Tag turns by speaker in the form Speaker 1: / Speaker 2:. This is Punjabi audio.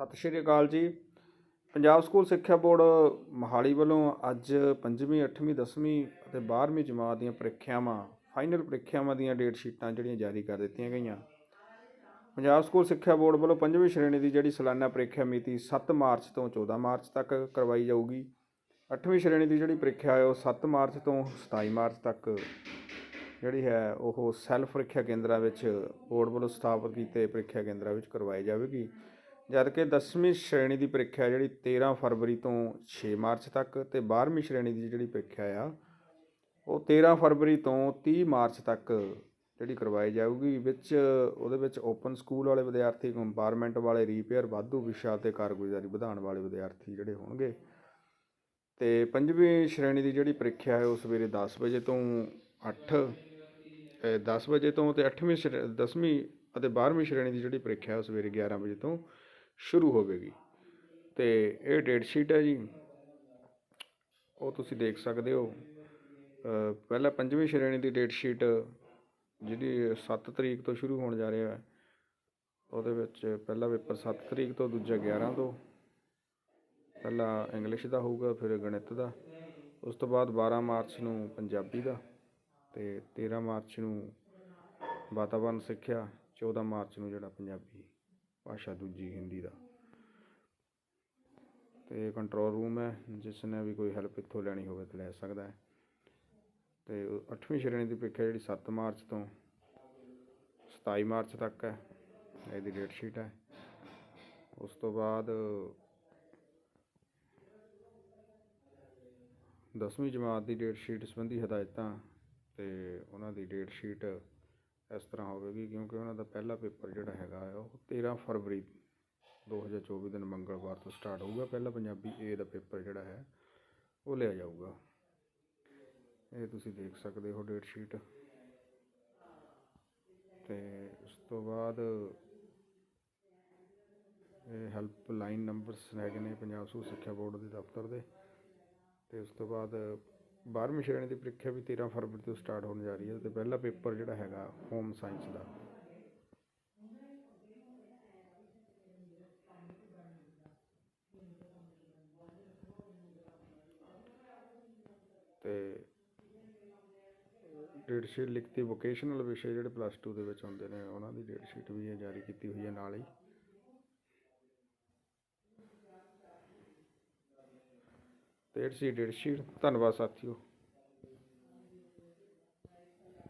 Speaker 1: ਸਤਿ ਸ਼੍ਰੀ ਅਕਾਲ ਜੀ। ਪੰਜਾਬ ਸਕੂਲ ਸਿੱਖਿਆ ਬੋਰਡ ਮੋਹਾਲੀ ਵੱਲੋਂ ਅੱਜ 5ਵੀਂ 8ਵੀਂ 10ਵੀਂ ਅਤੇ 12ਵੀਂ ਜਮਾਤ ਦੀਆਂ ਪ੍ਰੀਖਿਆਵਾਂ, ਫਾਈਨਲ ਪ੍ਰੀਖਿਆਵਾਂ ਦੀਆਂ ਡੇਟ ਸ਼ੀਟਾਂ ਜਿਹੜੀਆਂ ਜਾਰੀ ਕਰ ਦਿੱਤੀਆਂ ਗਈਆਂ। ਪੰਜਾਬ ਸਕੂਲ ਸਿੱਖਿਆ ਬੋਰਡ ਵੱਲੋਂ 5ਵੀਂ ਸ਼੍ਰੇਣੀ ਦੀ ਜਿਹੜੀ ਸਾਲਾਨਾ ਪ੍ਰੀਖਿਆ ਮਿਤੀ 7 ਮਾਰਚ ਤੋਂ 14 ਮਾਰਚ ਤੱਕ ਕਰਵਾਈ ਜਾਊਗੀ। 8ਵੀਂ ਸ਼੍ਰੇਣੀ ਦੀ ਜਿਹੜੀ ਪ੍ਰੀਖਿਆ ਹੈ ਉਹ 7 ਮਾਰਚ ਤੋਂ 27 ਮਾਰਚ ਤੱਕ ਜਿਹੜੀ ਹੈ ਉਹ ਸੈਲਫ ਪ੍ਰੀਖਿਆ ਕੇਂਦਰਾਂ ਵਿੱਚ ਬੋਰਡ ਵੱਲੋਂ ਸਥਾਪਿਤ ਕੀਤੇ ਪ੍ਰੀਖਿਆ ਕੇਂਦਰਾਂ ਵਿੱਚ ਕਰਵਾਈ ਜਾਵੇਗੀ। ਜਦਕਿ 10ਵੀਂ ਸ਼੍ਰੇਣੀ ਦੀ ਪ੍ਰੀਖਿਆ ਜਿਹੜੀ 13 ਫਰਵਰੀ ਤੋਂ 6 ਮਾਰਚ ਤੱਕ ਤੇ 12ਵੀਂ ਸ਼੍ਰੇਣੀ ਦੀ ਜਿਹੜੀ ਪ੍ਰੀਖਿਆ ਆ, ਉਹ 13 ਫਰਵਰੀ ਤੋਂ 30 ਮਾਰਚ ਤੱਕ ਜਿਹੜੀ ਕਰਵਾਈ ਜਾਊਗੀ, ਵਿੱਚ ਉਹਦੇ ਵਿੱਚ ਓਪਨ ਸਕੂਲ ਵਾਲੇ ਵਿਦਿਆਰਥੀ ਕੰਪਾਰਟਮੈਂਟ ਵਾਲੇ ਰੀਪੇਅਰ ਵਾਧੂ ਵਿਸ਼ਾ ਤੇ ਕਾਰਗੁਜ਼ਾਰੀ ਵਧਾਉਣ ਵਾਲੇ ਵਿਦਿਆਰਥੀ ਜਿਹੜੇ ਹੋਣਗੇ। ਤੇ ਪੰਜਵੀਂ ਸ਼੍ਰੇਣੀ ਦੀ ਜਿਹੜੀ ਪ੍ਰੀਖਿਆ ਹੈ, ਉਹ ਸਵੇਰੇ 10 ਵਜੇ ਤੋਂ 8 10 ਵਜੇ ਤੋਂ ਤੇ 8ਵੀਂ 10ਵੀਂ ਅਤੇ 12ਵੀਂ ਸ਼੍ਰੇਣੀ ਦੀ ਜਿਹੜੀ ਪ੍ਰੀਖਿਆ ਹੈ, ਉਹ ਸਵੇਰੇ 11 ਵਜੇ ਤੋਂ ਸ਼ੁਰੂ ਹੋਵੇਗੀ। ਤੇ ਇਹ ਡੇਟ ਸ਼ੀਟ ਹੈ ਜੀ। ਉਹ ਤੁਸੀਂ ਦੇਖ ਸਕਦੇ ਹੋ। ਪਹਿਲਾਂ ਪੰਜਵੀਂ ਸ਼੍ਰੇਣੀ ਦੀ ਡੇਟ ਸ਼ੀਟ ਜਿਹੜੀ 7 ਤਰੀਕ ਤੋਂ ਸ਼ੁਰੂ ਹੋਣ ਜਾ ਰਿਹਾ ਹੈ। ਉਹਦੇ ਵਿੱਚ ਪਹਿਲਾ ਪੇਪਰ 7 ਤਰੀਕ ਤੋਂ, ਦੂਜਾ 11 ਤੋਂ। ਪਹਿਲਾ ਇੰਗਲਿਸ਼ ਦਾ ਹੋਊਗਾ, ਫਿਰ ਗਣਿਤ ਦਾ। ਉਸ ਤੋਂ ਬਾਅਦ 12 ਮਾਰਚ ਨੂੰ ਪੰਜਾਬੀ ਦਾ ਤੇ 13 ਮਾਰਚ ਨੂੰ ਵਾਤਾਵਰਣ ਸਿੱਖਿਆ 14 ਮਾਰਚ ਨੂੰ ਜਿਹੜਾ ਪੰਜਾਬੀ। ਭਾਸ਼ਾ ਦੂਜੀ ਹਿੰਦੀ ਦਾ। ਤੇ ਕੰਟਰੋਲ ਰੂਮ ਹੈ ਜਿਸ ਨੇ ਵੀ ਕੋਈ ਹੈਲਪ ਇੱਥੋਂ ਲੈਣੀ ਹੋਵੇ ਤਾਂ ਲੈ ਸਕਦਾ ਹੈ। ਤੇ 8ਵੀਂ ਸ਼੍ਰੇਣੀ ਦੀ ਪ੍ਰੀਖਿਆ ਜਿਹੜੀ 7 ਮਾਰਚ ਤੋਂ 27 ਮਾਰਚ ਤੱਕ ਹੈ, ਇਹਦੀ ਡੇਟ ਸ਼ੀਟ ਹੈ। ਉਸ ਤੋਂ ਬਾਅਦ 10ਵੀਂ ਜਮਾਤ ਦੀ ਡੇਟ ਸ਼ੀਟ ਸੰਬੰਧੀ ਹਦਾਇਤਾਂ ਤੇ ਉਹਨਾਂ ਦੀ ਡੇਟ ਸ਼ੀਟ ਇਸ ਤਰ੍ਹਾਂ ਹੋਵੇਗੀ ਕਿਉਂਕਿ ਉਹਨਾਂ ਦਾ ਪਹਿਲਾ ਪੇਪਰ ਜਿਹੜਾ ਹੈਗਾ ਹੈ ਉਹ 13 ਫਰਵਰੀ 2024 ਦਿਨ ਮੰਗਲਵਾਰ ਤੋਂ ਸਟਾਰਟ ਹੋਊਗਾ। ਪਹਿਲਾ ਪੰਜਾਬੀ ਏ ਦਾ ਪੇਪਰ ਜਿਹੜਾ ਹੈ ਉਹ ਲਿਆ ਜਾਊਗਾ। ਇਹ ਤੁਸੀਂ ਦੇਖ ਸਕਦੇ ਹੋ ਡੇਟ ਸ਼ੀਟ। ਤੇ ਉਸ ਤੋਂ ਬਾਅਦ ਇਹ ਹੈਲਪ ਲਾਈਨ ਨੰਬਰਸ ਹੈਗੇ ਨੇ ਪੰਜਾਬ ਸਕੂਲ ਸਿੱਖਿਆ ਬੋਰਡ ਦੇ ਦਫ਼ਤਰ ਦੇ। ਤੇ ਉਸ ਤੋਂ ਬਾਅਦ 12ਵੀਂ ਸ਼੍ਰੇਣੀ ਦੀ ਪ੍ਰੀਖਿਆ ਵੀ 13 ਫਰਵਰੀ ਤੋਂ ਸਟਾਰਟ ਹੋਣ ਜਾ ਰਹੀ ਹੈ ਤੇ ਪਹਿਲਾ ਪੇਪਰ ਜਿਹੜਾ ਹੈਗਾ ਹੋਮ ਸਾਇੰਸ ਦਾ। ਤੇ ਡੇਟ ਸ਼ੀਟ ਲਿਖਤੀ ਵੋਕੇਸ਼ਨਲ ਵਿਸ਼ੇ ਜਿਹੜੇ ਪਲੱਸ 2 ਦੇ ਵਿੱਚ ਹੁੰਦੇ ਨੇ, ਉਹਨਾਂ ਦੀ ਡੇਟ ਸ਼ੀਟ ਵੀ ਇਹ ਜਾਰੀ ਕੀਤੀ ਹੋਈ ਹੈ ਨਾਲ ਹੀ। ਤੇ ਇਹ ਸੀ ਸ਼ੀਟ ਧੰਨਵਾਦ ਸਾਥੀਓ।